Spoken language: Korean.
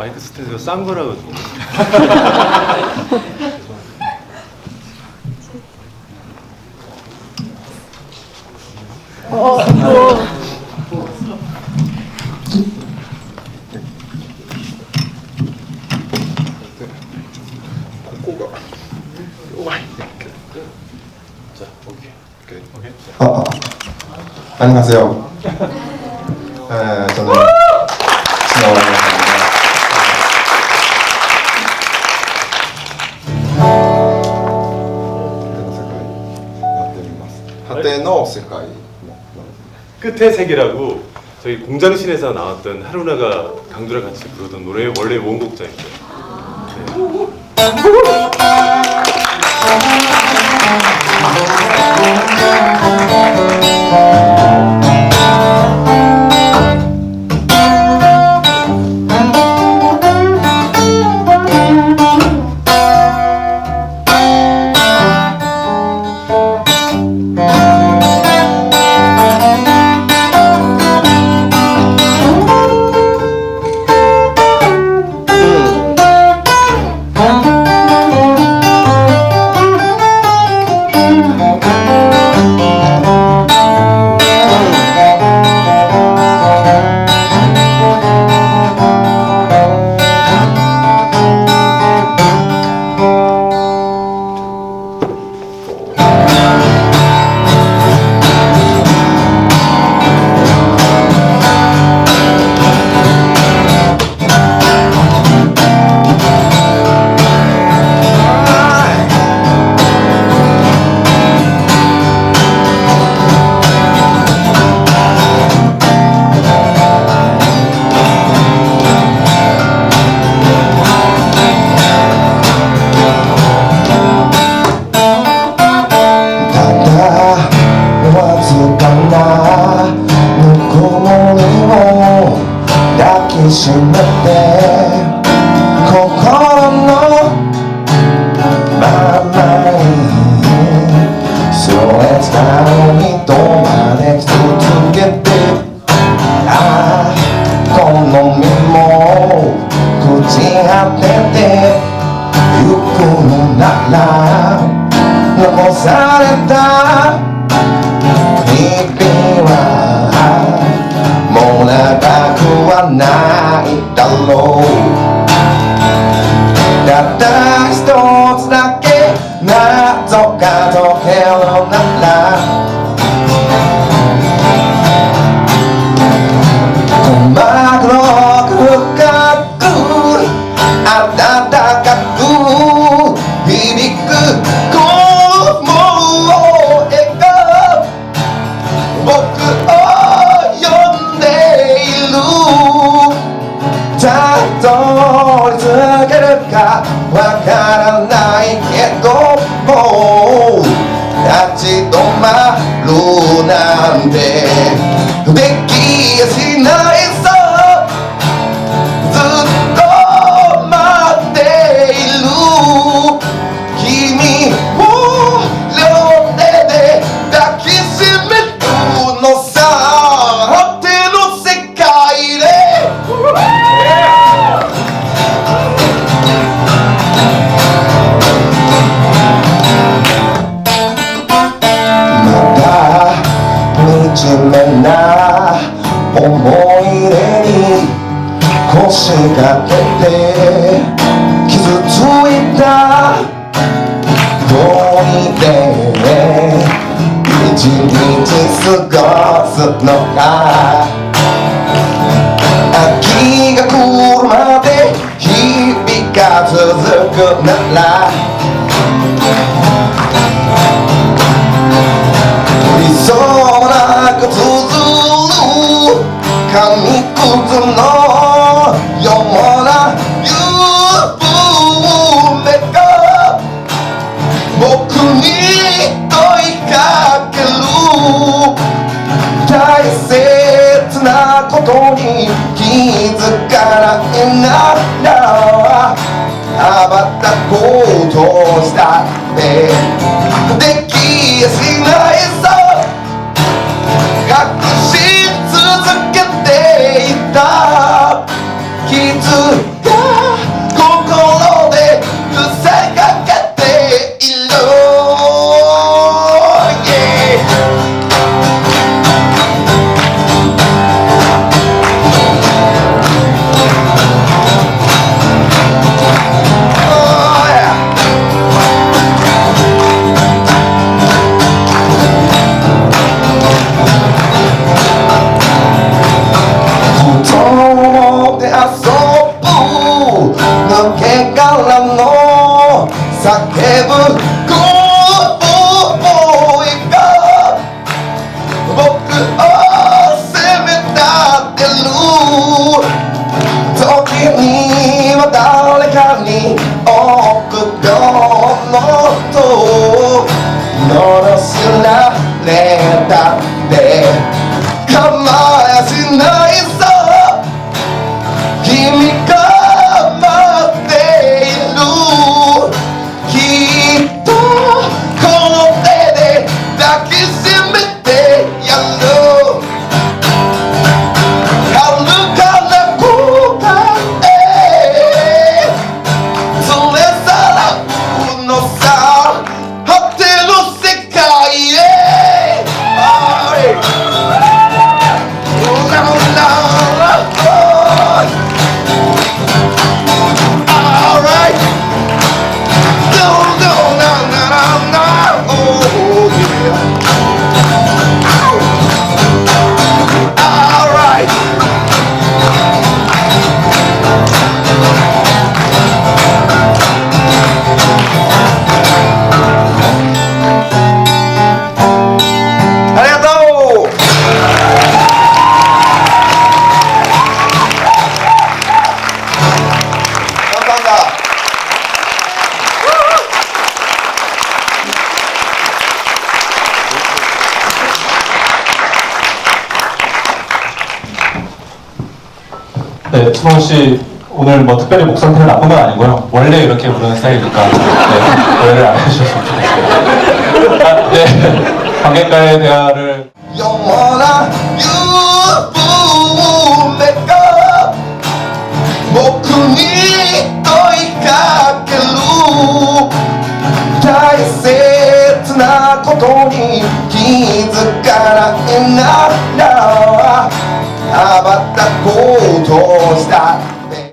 마이크 스탠드가 싼 거라 가지고. 코가 요만히 자, 오케이. 이렇게 오케이. 아, 아. 안녕하세요. 네, 저는 그때는 없을까? 이- 끝에 색이라고 저희 공장신에서 나왔던 하루나가 강두랑 같이 부르던 노래 원래 원곡자입니다. 네. 아. 残された。日々はもう長くはないだろう。たった一つだけ謎が解けるなら。love. 過ごすのか秋が来るまで日々が続くなら。気づかないならあばったことをしたってできやしないさ隠し続けていた気づか空も叫ぶ声が僕を責め立てる時には誰かに 축하드립니다. 네, 트론 씨 오늘 뭐 특별히 목 상태가 나쁜 건 아니고요. 원래 이렇게 부르는 스타일이니까 네, 오해를 안 해주셨으면 좋겠습니다. 아, 네, 관객과의 대화를 영원한 door's locked.